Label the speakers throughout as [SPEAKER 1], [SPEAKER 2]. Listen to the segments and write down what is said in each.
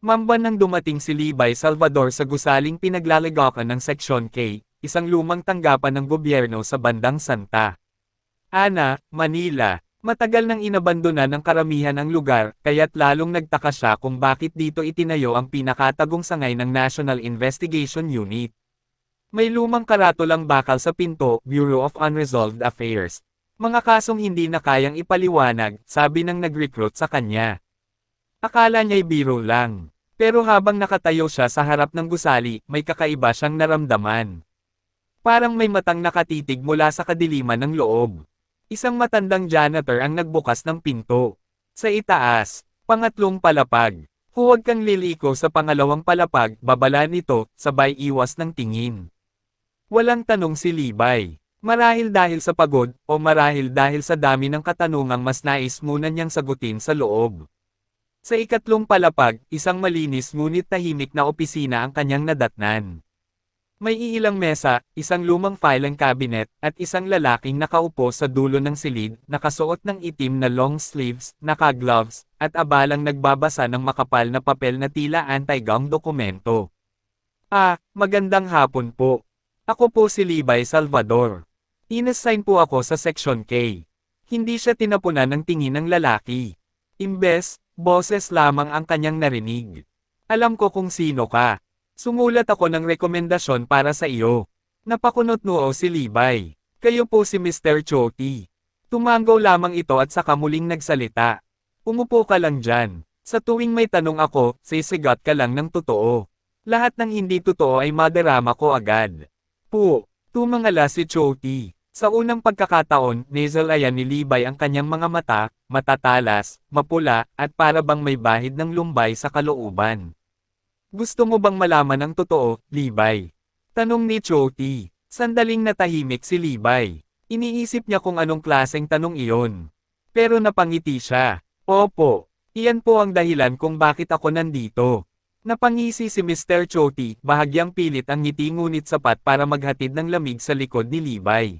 [SPEAKER 1] Mamba nang dumating si Libay Salvador sa gusaling pinaglalagakan ng Seksyon K, isang lumang tanggapan ng gobyerno sa bandang Santa Ana, Manila. Matagal nang inabandona ng karamihan ang lugar, kaya't lalong nagtaka siya kung bakit dito itinayo ang pinakatagong sangay ng National Investigation Unit. May lumang karatolang bakal sa pinto, Bureau of Unresolved Affairs. Mga kasong hindi na kayang ipaliwanag, sabi ng nag-recruit sa kanya. Akala niya'y biro lang. Pero habang nakatayo siya sa harap ng gusali, may kakaiba siyang naramdaman. Parang may matang nakatitig mula sa kadiliman ng loob. Isang matandang janitor ang nagbukas ng pinto. Sa itaas, pangatlong palapag. Huwag kang liliko sa pangalawang palapag, babala nito, sabay iwas ng tingin. Walang tanong si Libay. Marahil dahil sa pagod, o marahil dahil sa dami ng katanungang mas nais muna niyang sagutin sa loob. Sa ikatlong palapag, isang malinis ngunit tahimik na opisina ang kanyang nadatnan. May iilang mesa, isang lumang filing cabinet, at isang lalaking nakaupo sa dulo ng silid, nakasuot ng itim na long sleeves, naka-gloves, at abalang nagbabasa ng makapal na papel na tila anti-gang dokumento. Ah, magandang hapon po. Ako po si Libay Salvador. Inassign po ako sa Section K. Hindi siya tinapunan ng tingin ng lalaki. Imbes, boses lamang ang kanyang narinig. Alam ko kung sino ka. Sumulat ako ng rekomendasyon para sa iyo. Napakunot noo si Libay. Kayo po si Mr. Choti. Tumango lamang ito at saka muling nagsalita. Umupo ka lang dyan. Sa tuwing may tanong ako, sisigat ka lang ng totoo. Lahat ng hindi totoo ay madarama ko agad. Po, tumangala si Choti. Sa unang pagkakataon, nasal-ayan ni Libay ang kanyang mga mata, matatalas, mapula, at para bang may bahid ng lumbay sa kalooban. Gusto mo bang malaman ang totoo, Libay? Tanong ni Choti. Sandaling natahimik si Libay. Iniisip niya kung anong klaseng tanong iyon. Pero napangiti siya. Opo, iyan po ang dahilan kung bakit ako nandito. Napangisi si Mr. Choti, bahagyang pilit ang ngiti ngunit sapat para maghatid ng lamig sa likod ni Libay.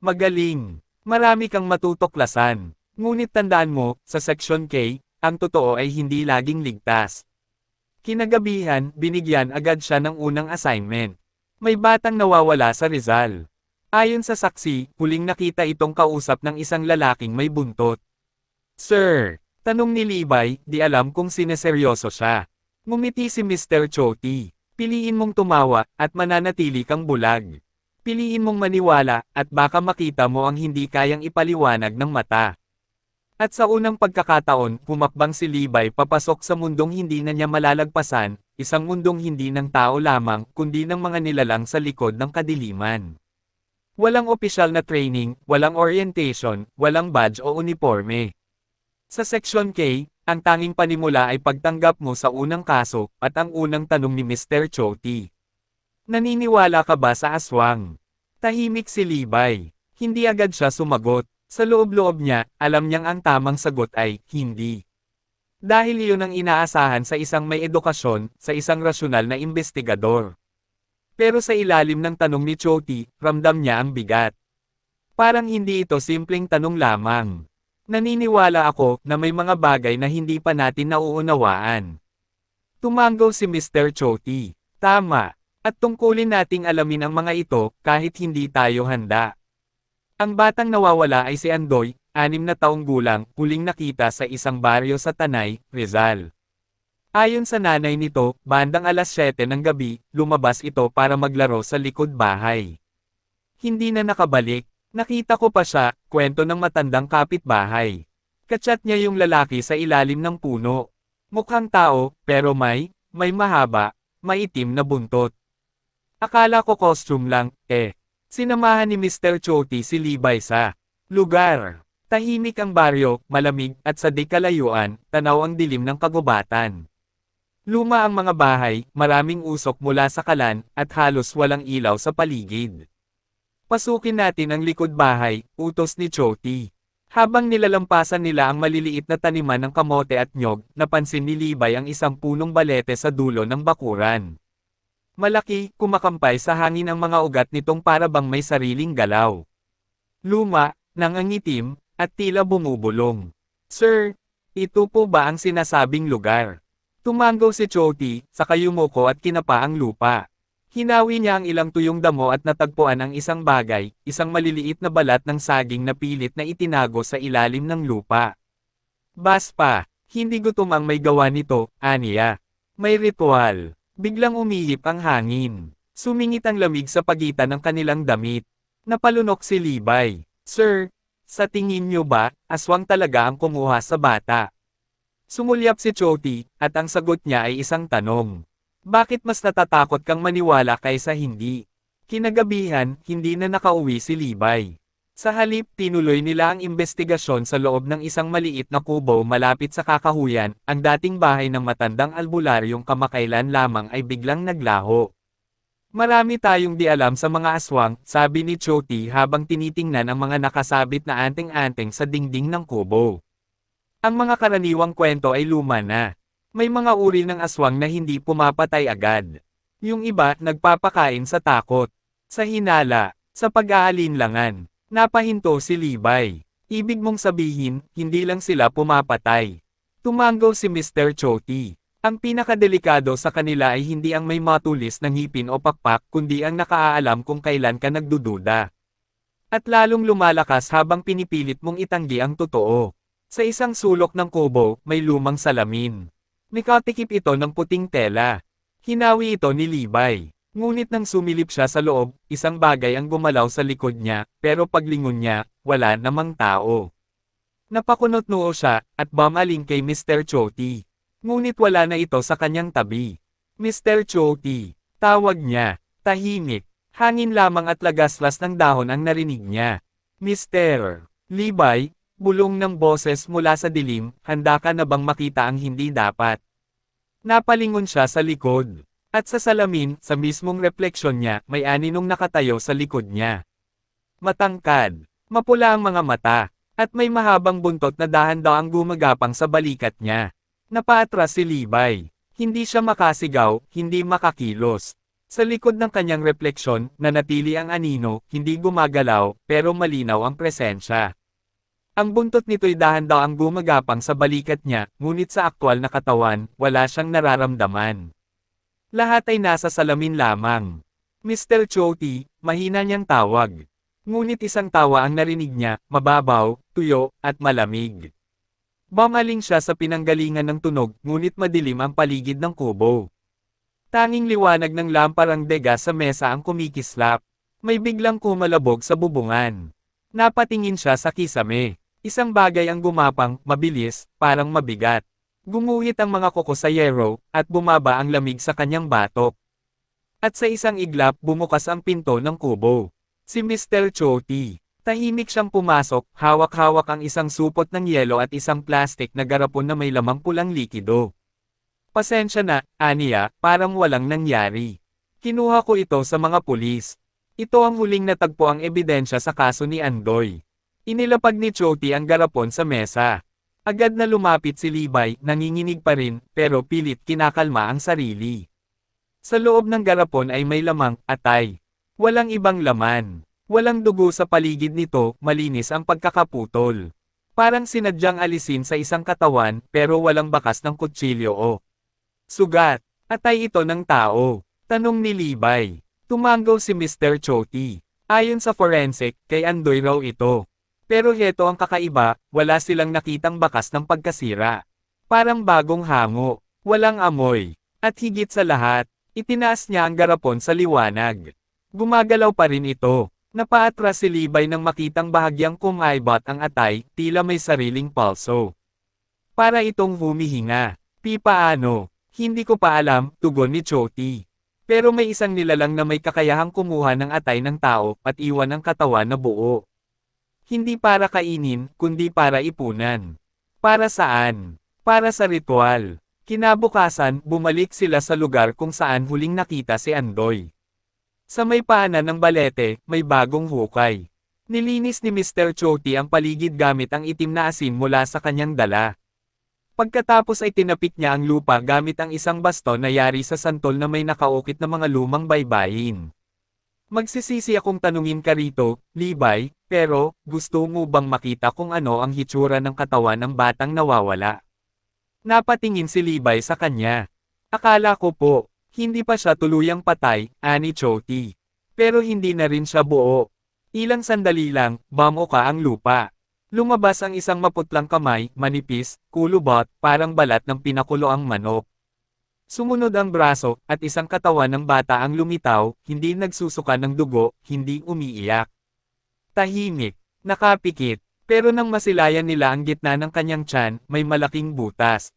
[SPEAKER 1] Magaling. Marami kang matutuklasan. Ngunit tandaan mo, sa Section K, ang totoo ay hindi laging ligtas. Kinagabihan, binigyan agad siya ng unang assignment. May batang nawawala sa Rizal. Ayon sa saksi, huling nakita itong kausap ng isang lalaking may buntot. Sir, tanong ni Libay, di alam kung sineseryoso siya. Ngumiti si Mr. Choti. Piliin mong tumawa, at mananatili kang bulag. Piliin mong maniwala, at baka makita mo ang hindi kayang ipaliwanag ng mata. At sa unang pagkakataon, pumakbang si Libay papasok sa mundong hindi na niya malalagpasan, isang mundong hindi ng tao lamang, kundi ng mga nilalang sa likod ng kadiliman. Walang opisyal na training, walang orientation, walang badge o uniforme. Sa Section K, ang tanging panimula ay pagtanggap mo sa unang kaso, at ang unang tanong ni Mr. Choti. Naniniwala ka ba sa aswang? Tahimik si Libay. Hindi agad siya sumagot. Sa loob-loob niya, alam niyang ang tamang sagot ay, hindi. Dahil iyon ang inaasahan sa isang may edukasyon, sa isang rasyonal na investigador. Pero sa ilalim ng tanong ni Choti, ramdam niya ang bigat. Parang hindi ito simpleng tanong lamang. Naniniwala ako na may mga bagay na hindi pa natin nauunawaan. Tumango si Mr. Choti. Tama. At tungkulin nating alamin ang mga ito kahit hindi tayo handa. Ang batang nawawala ay si Andoy, anim na taong gulang, huling nakita sa isang baryo sa Tanay, Rizal. Ayon sa nanay nito, bandang alas 7 ng gabi, lumabas ito para maglaro sa likod bahay. Hindi na nakabalik, nakita ko pa siya, kwento ng matandang kapitbahay. Kachat niya yung lalaki sa ilalim ng puno. Mukhang tao, pero may, may mahaba, maitim na buntot. Akala ko costume lang, eh. Sinamahan ni Mr. Choti si Libay sa lugar. Tahimik ang baryo, malamig, at sa di kalayuan, tanaw ang dilim ng kagubatan. Luma ang mga bahay, maraming usok mula sa kalan, at halos walang ilaw sa paligid. Pasukin natin ang likod bahay, utos ni Choti. Habang nilalampasan nila ang maliliit na taniman ng kamote at nyog, napansin ni Libay ang isang punong balete sa dulo ng bakuran. Malaki, kumakampay sa hangin ang mga ugat nitong para bang may sariling galaw. Luma, nangangitim, at tila bumubulong. Sir, ito po ba ang sinasabing lugar? Tumango si Choti, saka yumuko at kinapa ang lupa. Hinawi niya ang ilang tuyong damo at natagpuan ang isang bagay, isang maliliit na balat ng saging na pilit na itinago sa ilalim ng lupa. Baspa, hindi gutom ang may gawa nito, aniya. May ritual. Biglang umihip ang hangin. Sumingit ang lamig sa pagitan ng kanilang damit. Napalunok si Libay. Sir, sa tingin niyo ba, aswang talaga ang kumuha sa bata? Sumulyap si Choti, at ang sagot niya ay isang tanong. Bakit mas natatakot kang maniwala kaysa hindi? Kinagabihan, hindi na nakauwi si Libay. Sa halip, tinuloy nila ang investigasyon sa loob ng isang maliit na kubo malapit sa kakahuyan, ang dating bahay ng matandang albularyong kamakailan lamang ay biglang naglaho. Marami tayong di alam sa mga aswang, sabi ni Choti habang tinitingnan ang mga nakasabit na anting-anting sa dingding ng kubo. Ang mga karaniwang kwento ay luma na. May mga uri ng aswang na hindi pumapatay agad. Yung iba, nagpapakain sa takot. Sa hinala, sa pag-aalinlangan. Napahinto si Libay. Ibig mong sabihin, hindi lang sila pumapatay. Tumango si Mr. Choti. Ang pinakadelikado sa kanila ay hindi ang may matulis ng ngipin o pakpak kundi ang nakaalam kung kailan ka nagdududa. At lalong lumalakas habang pinipilit mong itanggi ang totoo. Sa isang sulok ng kubo, may lumang salamin. Nikatikip ito ng puting tela. Hinawi ito ni Libay. Ngunit nang sumilip siya sa loob, isang bagay ang gumalaw sa likod niya, pero paglingon niya, wala namang tao. Napakunot noo siya, at bumaling kay Mr. Choti. Ngunit wala na ito sa kanyang tabi. Mr. Choti, tawag niya, tahimik, hangin lamang at lagaslas ng dahon ang narinig niya. Mr. Libay, bulong ng boses mula sa dilim, handa ka na bang makita ang hindi dapat? Napalingon siya sa likod. At sa salamin, sa mismong refleksyon niya, may aninong nakatayo sa likod niya. Matangkad, mapula ang mga mata, at may mahabang buntot na dahan-daang gumagapang sa balikat niya. Napaatras si Libay. Hindi siya makasigaw, hindi makakilos. Sa likod ng kanyang refleksyon, nanatili ang anino, hindi gumagalaw, pero malinaw ang presensya. Ang buntot nito'y dahan-daang gumagapang sa balikat niya, ngunit sa aktwal na katawan, wala siyang nararamdaman. Lahat ay nasa salamin lamang. Mr. Choti, mahina niyang tawag. Ngunit isang tawa ang narinig niya, mababaw, tuyo, at malamig. Bumaling siya sa pinanggalingan ng tunog, ngunit madilim ang paligid ng kubo. Tanging liwanag ng lamparang dega sa mesa ang kumikislap. May biglang kumalabog sa bubungan. Napatingin siya sa kisame. Isang bagay ang gumapang, mabilis, parang mabigat. Gumuhit ang mga kuko sa yero, at bumaba ang lamig sa kanyang batok. At sa isang iglap bumukas ang pinto ng kubo. Si Mr. Choti. Tahimik siyang pumasok, hawak-hawak ang isang supot ng yelo at isang plastik na garapon na may lamang pulang likido. Pasensya na, Aniya, parang walang nangyari. Kinuha ko ito sa mga pulis. Ito ang huling natagpo ang ebidensya sa kaso ni Andoy. Inilapag ni Choti ang garapon sa mesa. Agad na lumapit si Libay, nanginginig pa rin, pero pilit kinakalma ang sarili. Sa loob ng garapon ay may lamang, atay. Walang ibang laman. Walang dugo sa paligid nito, malinis ang pagkakaputol. Parang sinadyang alisin sa isang katawan, pero walang bakas ng kutsilyo o sugat. Atay ito ng tao. Tanong ni Libay. Tumango si Mr. Choti. Ayon sa forensic, kay Andoy raw ito. Pero heto ang kakaiba, wala silang nakitang bakas ng pagkasira. Parang bagong hango, walang amoy. At higit sa lahat, itinaas niya ang garapon sa liwanag. Gumagalaw pa rin ito. Napaatras si Libay nang makitang bahagyang kumaibot ang atay, tila may sariling palso. Para itong humihinga. Pipaano? Hindi ko pa alam, tugon ni Choti. Pero may isang nilalang na may kakayahang kumuha ng atay ng tao at iwan ang katawan na buo. Hindi para kainin, kundi para ipunan. Para saan? Para sa ritual. Kinabukasan, bumalik sila sa lugar kung saan huling nakita si Andoy. Sa may paanan ng balete, may bagong hukay. Nilinis ni Mr. Choti ang paligid gamit ang itim na asin mula sa kanyang dala. Pagkatapos ay tinapik niya ang lupa gamit ang isang baston na yari sa santol na may nakaukit na mga lumang baybayin. Magsisisi akong tanungin ka rito, Libay, pero, gusto mo bang makita kung ano ang hitsura ng katawan ng batang nawawala? Napatingin si Libay sa kanya. Akala ko po, hindi pa siya tuluyang patay, ani Choti. Pero hindi na rin siya buo. Ilang sandali lang, bamo ka ang lupa. Lumabas ang isang maputlang kamay, manipis, kulubot, parang balat ng pinakuloang manok. Sumunod ang braso, at isang katawan ng bata ang lumitaw, hindi nagsusuka ng dugo, hindi umiiyak. Tahimik, nakapikit, pero nang masilayan nila ang gitna ng kanyang tiyan, may malaking butas.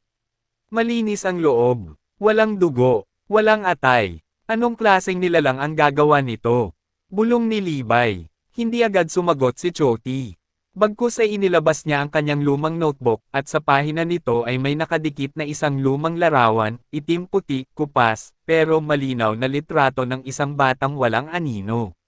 [SPEAKER 1] Malinis ang loob, walang dugo, walang atay. Anong klaseng nilalang ang gagawa nito? Bulong ni Libay. Hindi agad sumagot si Choti. Bagkus ay inilabas niya ang kanyang lumang notebook, at sa pahina nito ay may nakadikit na isang lumang larawan, itim-puti, kupas, pero malinaw na litrato ng isang batang walang anino.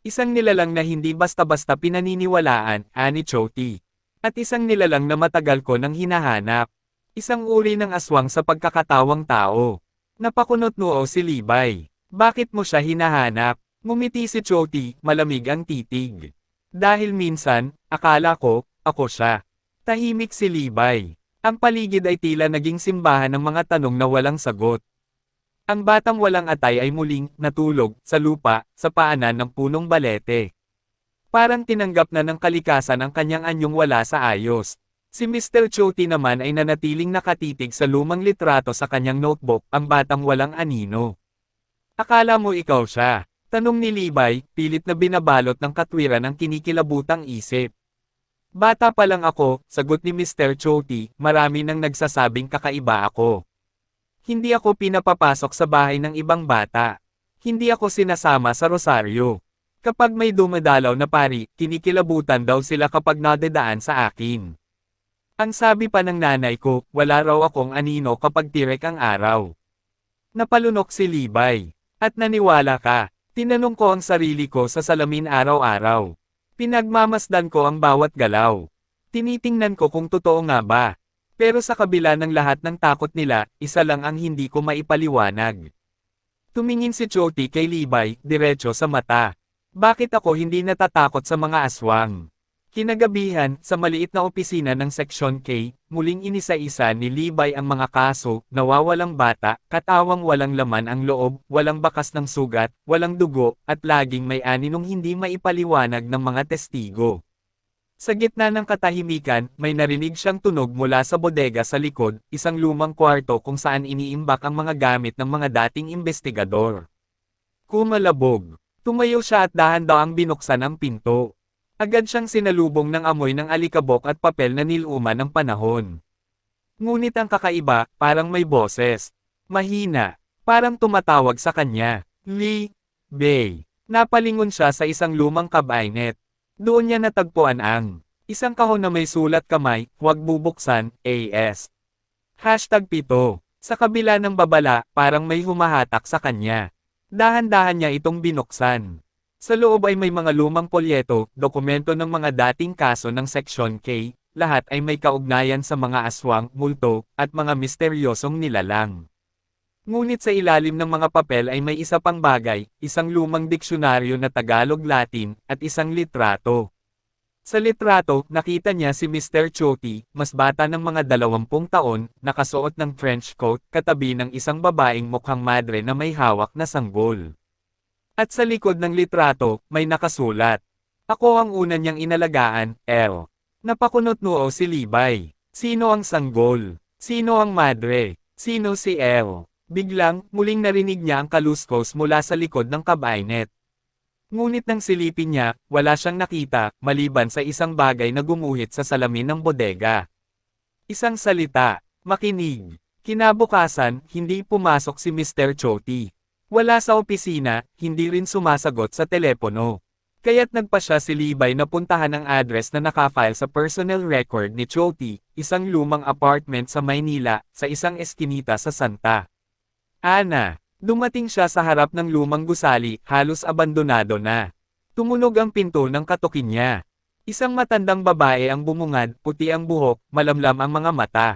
[SPEAKER 1] Isang nilalang na hindi basta-basta pinaniniwalaan, ani Choti. At isang nilalang na matagal ko nang hinahanap. Isang uri ng aswang sa pagkakatawang tao. Napakunot noo si Libay. Bakit mo siya hinahanap? Ngumiti si Choti, malamig ang titig. Dahil minsan, akala ko, ako siya. Tahimik si Libay. Ang paligid ay tila naging simbahan ng mga tanong na walang sagot. Ang batang walang atay ay muling natulog sa lupa sa paanan ng punong balete. Parang tinanggap na ng kalikasan ang kanyang anyong wala sa ayos. Si Mr. Choti naman ay nanatiling nakatitig sa lumang litrato sa kanyang notebook, ang batang walang anino. Akala mo ikaw siya? Tanong ni Libay, pilit na binabalot ng katwiran ang kinikilabutang isip. Bata pa lang ako, sagot ni Mr. Choti, marami nang nagsasabing kakaiba ako. Hindi ako pinapapasok sa bahay ng ibang bata. Hindi ako sinasama sa rosaryo. Kapag may dumadalaw na pari, kinikilabutan daw sila kapag nadedaan sa akin. Ang sabi pa ng nanay ko, wala raw akong anino kapag tirek ang araw. Napalunok si Libay. At naniwala ka. Tinanong ko ang sarili ko sa salamin araw-araw. Pinagmamasdan ko ang bawat galaw. Tinitingnan ko kung totoo nga ba. Pero sa kabila ng lahat ng takot nila, isa lang ang hindi ko maipaliwanag. Tumingin si Choti kay Libay, diretso sa mata. Bakit ako hindi natatakot sa mga aswang? Kinagabihan, sa maliit na opisina ng Section K, muling inisa-isa ni Libay ang mga kaso, nawawalang bata, katawang walang laman ang loob, walang bakas ng sugat, walang dugo, at laging may aninong hindi maipaliwanag ng mga testigo. Sa gitna ng katahimikan, may narinig siyang tunog mula sa bodega sa likod, isang lumang kwarto kung saan iniimbak ang mga gamit ng mga dating investigador. Kumalabog. Tumayo siya at dahan-daang binuksan ang pinto. Agad siyang sinalubong ng amoy ng alikabok at papel na niluma ng panahon. Ngunit ang kakaiba, parang may boses. Mahina. Parang tumatawag sa kanya. Lee. Bay. Napalingon siya sa isang lumang kabinet. Doon niya natagpuan ang isang kahon na may sulat kamay, huwag bubuksan, AS. Hashtag pito. Sa kabila ng babala, parang may humahatak sa kanya. Dahan-dahan niya itong binuksan. Sa loob ay may mga lumang polyeto, dokumento ng mga dating kaso ng Section K, lahat ay may kaugnayan sa mga aswang, multo, at mga misteryosong nilalang. Ngunit sa ilalim ng mga papel ay may isa pang bagay, isang lumang diksyonaryo na Tagalog-Latin, at isang litrato. Sa litrato, nakita niya si Mr. Choti, mas bata ng mga dalawampung taon, nakasuot ng French coat, katabi ng isang babaeng mukhang madre na may hawak na sanggol. At sa likod ng litrato, may nakasulat. Ako ang una niyang inalagaan, L. Napakunot noo si Libay. Sino ang sanggol? Sino ang madre? Sino si L? Biglang, muling narinig niya ang kaluskos mula sa likod ng kabinet. Ngunit nang silipin niya, wala siyang nakita, maliban sa isang bagay na gumuhit sa salamin ng bodega. Isang salita, makinig. Kinabukasan, hindi pumasok si Mr. Choti. Wala sa opisina, hindi rin sumasagot sa telepono. Kaya't nagpa siya si Libay na puntahan ang address na nakafile sa personal record ni Choti, isang lumang apartment sa Maynila, sa isang eskinita sa Santa. Ana, dumating siya sa harap ng lumang gusali, halos abandonado na. Tumunog ang pinto ng katukin niya. Isang matandang babae ang bumungad, puti ang buhok, malamlam ang mga mata.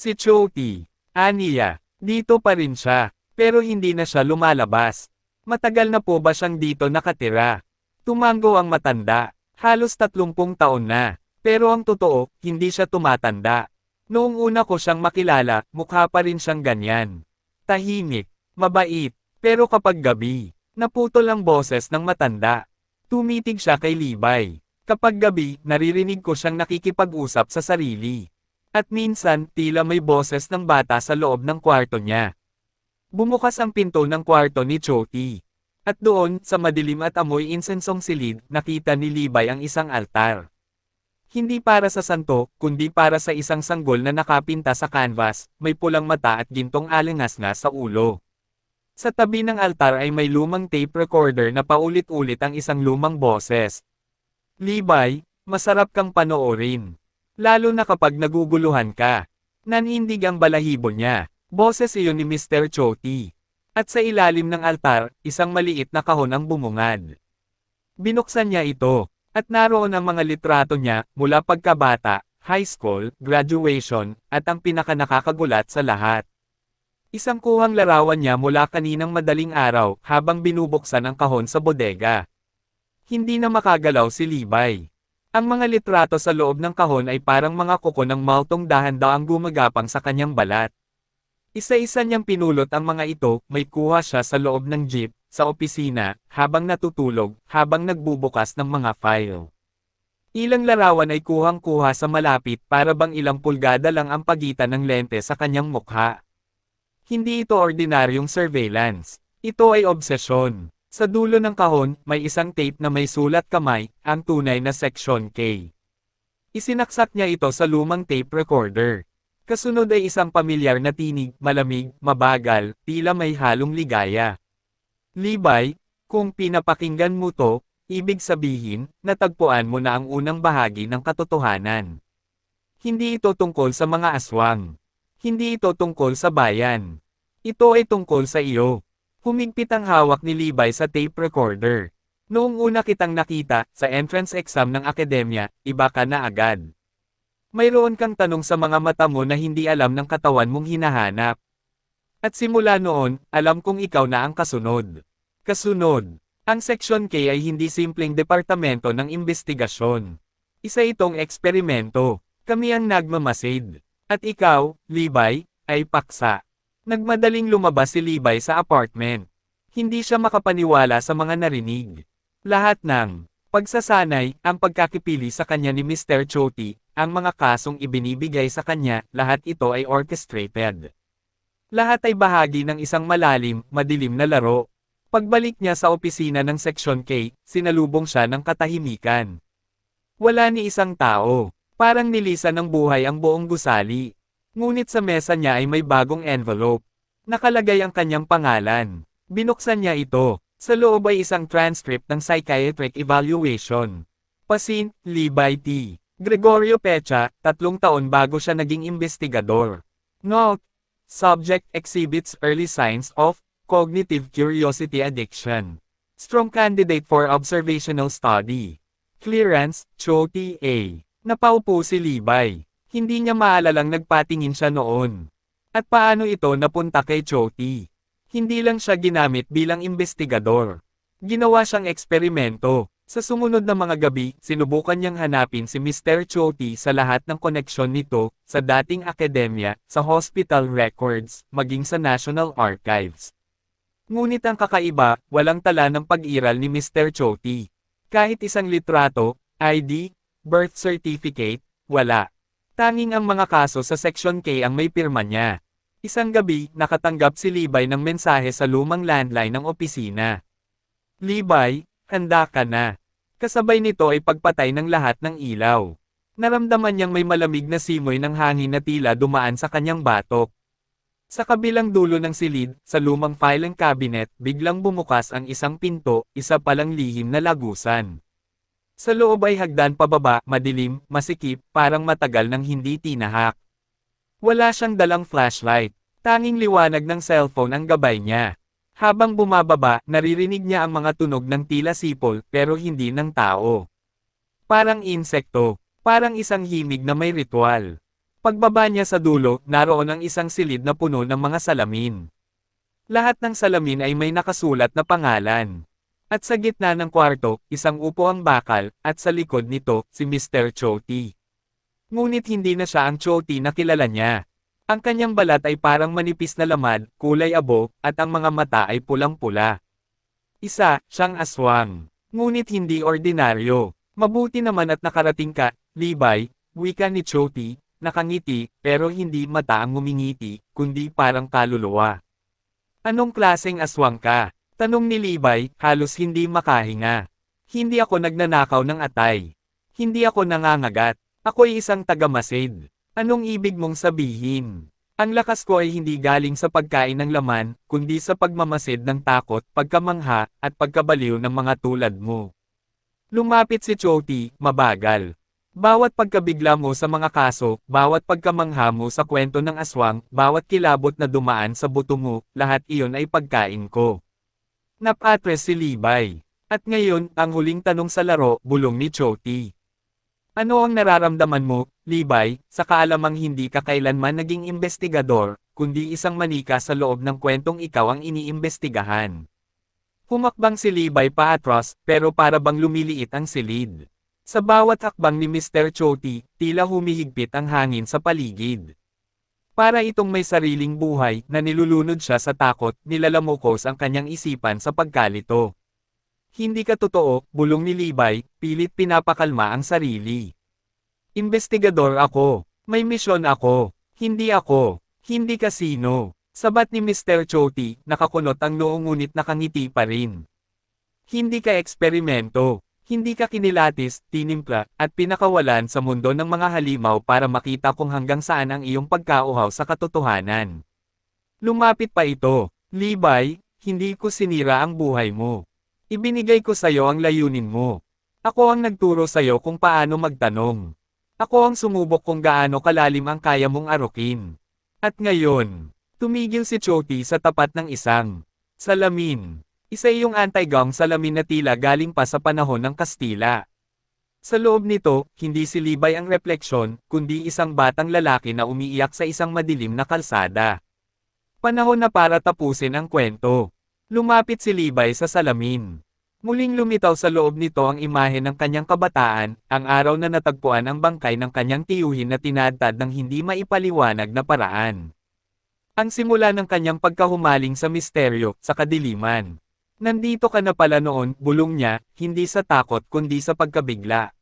[SPEAKER 1] Si Choti, Aniya, dito pa rin siya. Pero hindi na siya lumalabas. Matagal na po ba siyang dito nakatira? Tumango ang matanda. Halos tatlumpung taon na. Pero ang totoo, hindi siya tumatanda. Noong una ko siyang makilala, mukha pa rin siyang ganyan. Tahimik, mabait, pero kapag gabi, naputol ang boses ng matanda. Tumitig siya kay Libay. Kapag gabi, naririnig ko siyang nakikipag-usap sa sarili. At minsan, tila may boses ng bata sa loob ng kwarto niya. Bumukas ang pinto ng kwarto ni Choti. At doon, sa madilim at amoy insensong silid, nakita ni Libay ang isang altar. Hindi para sa santo, kundi para sa isang sanggol na nakapinta sa canvas, may pulang mata at gintong alingas-ngas sa ulo. Sa tabi ng altar ay may lumang tape recorder na paulit-ulit ang isang lumang boses. Libay, masarap kang panoorin. Lalo na kapag naguguluhan ka. Nanindig ang balahibo niya. Boses iyon ni Mr. Choti. At sa ilalim ng altar, isang maliit na kahon ang bumungad. Binuksan niya ito, at naroon ang mga litrato niya mula pagkabata, high school, graduation, at ang pinakanakakagulat sa lahat. Isang kuhang larawan niya mula kaninang madaling araw habang binubuksan ang kahon sa bodega. Hindi na makagalaw si Libay. Ang mga litrato sa loob ng kahon ay parang mga kuko ng maltong dahan-daang gumagapang sa kanyang balat. Isa-isa niyang pinulot ang mga ito, may kuha siya sa loob ng jeep, sa opisina, habang natutulog, habang nagbubukas ng mga file. Ilang larawan ay kuhang-kuha sa malapit para bang ilang pulgada lang ang pagitan ng lente sa kanyang mukha. Hindi ito ordinaryong surveillance. Ito ay obsesyon. Sa dulo ng kahon, may isang tape na may sulat kamay, ang tunay na Section K. Isinaksak niya ito sa lumang tape recorder. Kasunod ay isang pamilyar na tinig, malamig, mabagal, tila may halong ligaya. Libay, kung pinapakinggan mo to, ibig sabihin, natagpuan mo na ang unang bahagi ng katotohanan. Hindi ito tungkol sa mga aswang. Hindi ito tungkol sa bayan. Ito ay tungkol sa iyo. Humigpit ang hawak ni Libay sa tape recorder. Noong una kitang nakita, sa entrance exam ng akademya, iba ka na agad. Mayroon kang tanong sa mga mata mo na hindi alam ng katawan mong hinahanap. At simula noon, alam kong ikaw na ang kasunod. Kasunod. Ang Section K ay hindi simpleng departamento ng investigasyon. Isa itong eksperimento. Kami ang nagmamasid. At ikaw, Libay, ay paksa. Nagmadaling lumabas si Libay sa apartment. Hindi siya makapaniwala sa mga narinig. Lahat ng pagsasanay, ang pagkakipili sa kanya ni Mr. Choti, ang mga kasong ibinibigay sa kanya, lahat ito ay orchestrated. Lahat ay bahagi ng isang malalim, madilim na laro. Pagbalik niya sa opisina ng Section K, sinalubong siya ng katahimikan. Wala ni isang tao. Parang nilisan ng buhay ang buong gusali. Ngunit sa mesa niya ay may bagong envelope. Nakalagay ang kanyang pangalan. Binuksan niya ito. Sa loob ay isang transcript ng psychiatric evaluation. Pasin, Libay T. Gregorio Pecha, tatlong taon bago siya naging investigador. Note, subject exhibits early signs of cognitive curiosity addiction. Strong candidate for observational study. Clearance, Choti A. Napaupo si Libay. Hindi niya maalalang nagpatingin siya noon. At paano ito napunta kay Choti? Hindi lang siya ginamit bilang investigador. Ginawa siyang eksperimento. Sa sumunod na mga gabi, sinubukan niyang hanapin si Mr. Choti sa lahat ng koneksyon nito, sa dating akademya, sa hospital records, maging sa National Archives. Ngunit ang kakaiba, walang tala ng pag-iral ni Mr. Choti. Kahit isang litrato, ID, birth certificate, wala. Tanging ang mga kaso sa Section K ang may pirma niya. Isang gabi, nakatanggap si Libay ng mensahe sa lumang landline ng opisina. Libay, handa ka na. Kasabay nito ay pagpatay ng lahat ng ilaw. Naramdaman niyang may malamig na simoy ng hangin na tila dumaan sa kanyang batok. Sa kabilang dulo ng silid, sa lumang filing cabinet, biglang bumukas ang isang pinto, isa palang lihim na lagusan. Sa loob ay hagdan pababa, madilim, masikip, parang matagal nang hindi tinahak. Wala siyang dalang flashlight. Tanging liwanag ng cellphone ang gabay niya. Habang bumababa, naririnig niya ang mga tunog ng tila sipol, pero hindi ng tao. Parang insekto. Parang isang himig na may ritual. Pagbaba niya sa dulo, naroon ang isang silid na puno ng mga salamin. Lahat ng salamin ay may nakasulat na pangalan. At sa gitna ng kwarto, isang upo ang bakal, at sa likod nito, si Mr. Choti. Ngunit hindi na siya ang Choti na kilala niya. Ang kanyang balat ay parang manipis na lamad, kulay abo, at ang mga mata ay pulang-pula. Isa, siyang aswang. Ngunit hindi ordinaryo. Mabuti naman at nakarating ka, Libay, wika ni Choti, nakangiti, pero hindi mata ang ngumingiti, kundi parang kaluluwa. Anong klaseng aswang ka? Tanong ni Libay, halos hindi makahinga. Hindi ako nagnanakaw ng atay. Hindi ako nangangagat. Ako'y isang tagamasid. Anong ibig mong sabihin? Ang lakas ko ay hindi galing sa pagkain ng laman, kundi sa pagmamasid ng takot, pagkamangha, at pagkabaliw ng mga tulad mo. Lumapit si Choti, mabagal. Bawat pagkabigla mo sa mga kaso, bawat pagkamangha mo sa kwento ng aswang, bawat kilabot na dumaan sa buto mo, lahat iyon ay pagkain ko. Napatres si Libay. At ngayon, ang huling tanong sa laro, bulong ni Choti. Ano ang nararamdaman mo, Libay, sa kaalamang hindi ka kailanman naging investigador, kundi isang manika sa loob ng kwentong ikaw ang iniimbestigahan? Humakbang si Libay paatros, pero para bang lumiliit ang silid. Sa bawat hakbang ni Mr. Choti, tila humihigpit ang hangin sa paligid. Para itong may sariling buhay na nilulunod siya sa takot, nilalamokos ang kanyang isipan sa pagkalito. Hindi ka totoo, bulong ni Libay, pilit pinapakalma ang sarili. Investigador ako. May misyon ako. Hindi ako. Hindi kasino. Sabat ni Mr. Choti, nakakunot ang noong ngunit nakangiti pa rin. Hindi ka eksperimento. Hindi ka kinilatis, tinimpla, at pinakawalan sa mundo ng mga halimaw para makita kung hanggang saan ang iyong pagkauhaw sa katotohanan. Lumapit pa ito, Libay, hindi ko sinira ang buhay mo. Ibinigay ko sa'yo ang layunin mo. Ako ang nagturo sa'yo kung paano magtanong. Ako ang sumubok kung gaano kalalim ang kaya mong arukin. At ngayon, tumigil si Choti sa tapat ng isang salamin. Isa iyong anti-gong salamin na tila galing pa sa panahon ng Kastila. Sa loob nito, hindi si Libay ang refleksyon, kundi isang batang lalaki na umiiyak sa isang madilim na kalsada. Panahon na para tapusin ang kwento. Lumapit si Libay sa salamin. Muling lumitaw sa loob nito ang imahe ng kanyang kabataan, ang araw na natagpuan ang bangkay ng kanyang tiyuhin na tinadtad ng hindi maipaliwanag na paraan. Ang simula ng kanyang pagkahumaling sa misteryo, sa kadiliman. Nandito ka na pala noon, bulong niya, hindi sa takot kundi sa pagkabigla.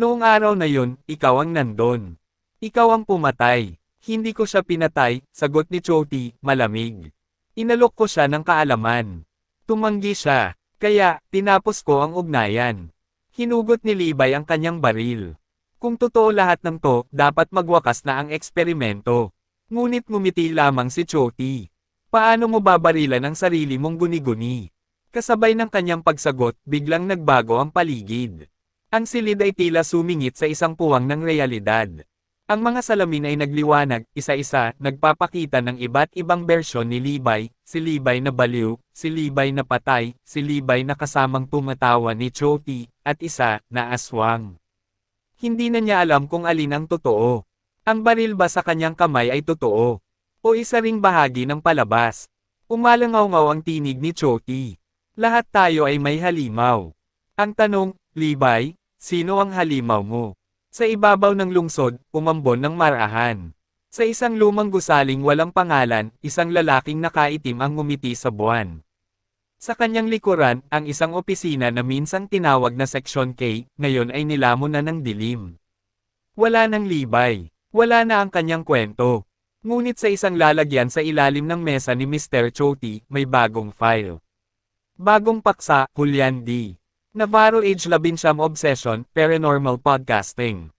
[SPEAKER 1] Noong araw na yun, ikaw ang nandon. Ikaw ang pumatay. Hindi ko siya pinatay, sagot ni Choti, malamig. Inalok ko siya ng kaalaman. Tumanggi siya, kaya, tinapos ko ang ugnayan. Hinugot ni Libay ang kanyang baril. Kung totoo lahat ng to, dapat magwakas na ang eksperimento. Ngunit ngumiti lamang si Choti. Paano mo babarilan ang sarili mong guni-guni? Kasabay ng kanyang pagsagot, biglang nagbago ang paligid. Ang silid ay tila sumingit sa isang puwang ng realidad. Ang mga salamin ay nagliwanag, isa-isa, nagpapakita ng iba't ibang bersyon ni Libay, si Libay na baliw, si Libay na patay, si Libay na kasamang tumatawa ni Choti, at isa, na aswang. Hindi na niya alam kung alin ang totoo. Ang baril ba sa kanyang kamay ay totoo? O isa ring bahagi ng palabas? Umalangaw-ngaw ang tinig ni Choti. Lahat tayo ay may halimaw. Ang tanong, Libay, sino ang halimaw mo? Sa ibabaw ng lungsod, umambon ng marahan. Sa isang lumang gusaling walang pangalan, isang lalaking nakaitim ang ngumiti sa buwan. Sa kanyang likuran, ang isang opisina na minsang tinawag na Section K, ngayon ay nilamon na ng dilim. Wala nang libay. Wala na ang kanyang kwento. Ngunit sa isang lalagyan sa ilalim ng mesa ni Mr. Choti, may bagong file. Bagong paksa, Julian D. Navarro Age 11 Obsession, Paranormal Podcasting.